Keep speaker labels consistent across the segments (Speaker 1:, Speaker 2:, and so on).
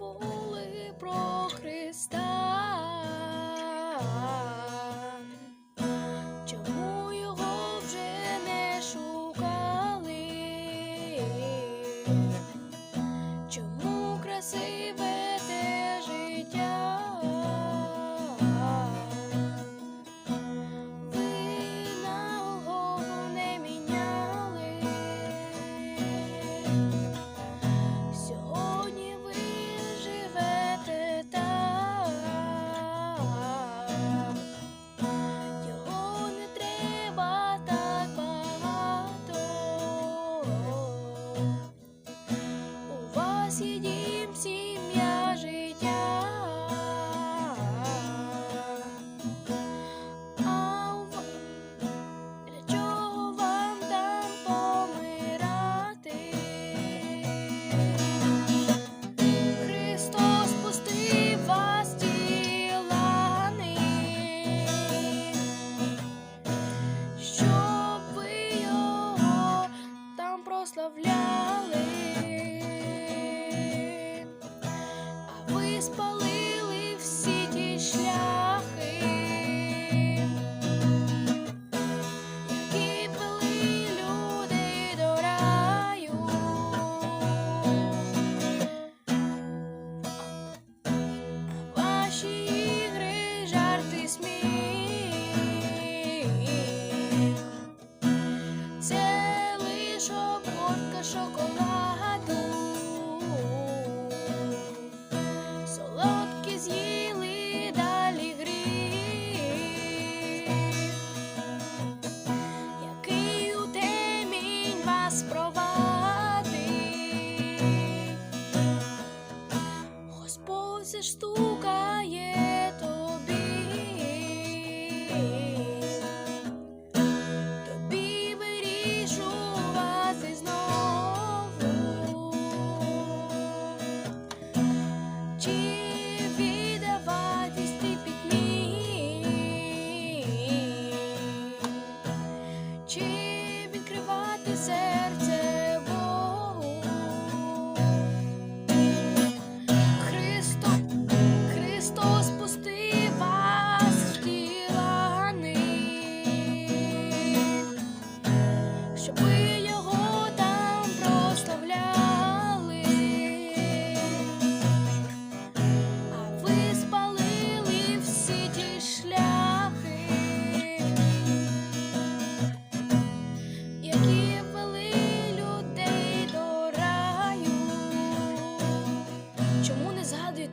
Speaker 1: bully, bro. розмовляти.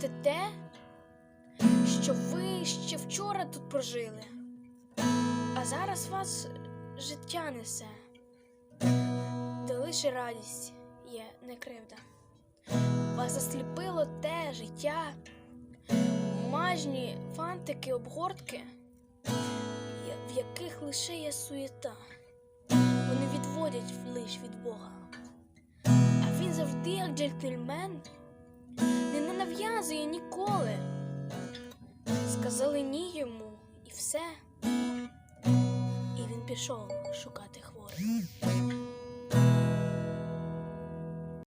Speaker 1: це те, що ви ще вчора тут прожили, а зараз вас життя несе, де лише радість є не кривда. Вас засліпило те життя, мажні фантики, обгортки, в яких лише є суєта. Вони відводять лиш від Бога. А він завжди, як джентльмен зав'язує ніколи. Сказали ні йому і все. І він пішов шукати хворих.